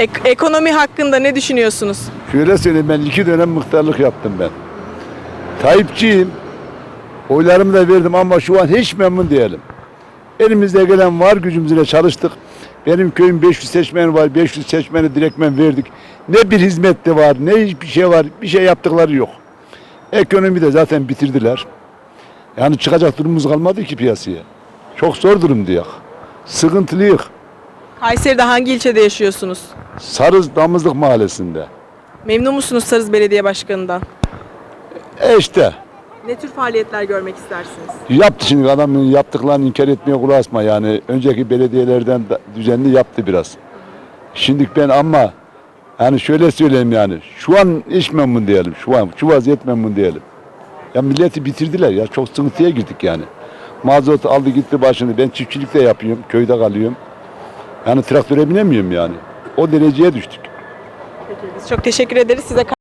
Ek- ekonomi hakkında ne düşünüyorsunuz? Şöyle söyleyeyim ben iki dönem muhtarlık yaptım ben. Tayyipçiyim. Oylarımı da verdim ama şu an hiç memnun değilim. Elimizde gelen var gücümüzle çalıştık. Benim köyüm 500 seçmen var. 500 seçmeni direktmen verdik. Ne bir hizmet de var, ne hiçbir şey var. Bir şey yaptıkları yok. Ekonomi de zaten bitirdiler. Yani çıkacak durumumuz kalmadı ki piyasaya. Çok zor durumdayız. Sıkıntılıyız. Kayseri'de hangi ilçede yaşıyorsunuz? Sarız Damızlık Mahallesi'nde. Memnun musunuz Sarız Belediye Başkanı'ndan? E işte Ne tür faaliyetler görmek istersiniz? Yaptı şimdi adamın yaptıklarını inkar etmeye kulak asma yani. Önceki belediyelerden düzenli yaptı biraz. Şimdi ben ama yani şöyle söyleyeyim yani. Şu an iş memnun diyelim. Şu an şu vaziyet memnun diyelim. Ya milleti bitirdiler ya. Çok sıkıntıya girdik yani. Mazot aldı gitti başını. Ben çiftçilikte yapıyorum. Köyde kalıyorum. Yani traktöre binemiyorum yani. O dereceye düştük. Peki biz çok teşekkür ederiz. Size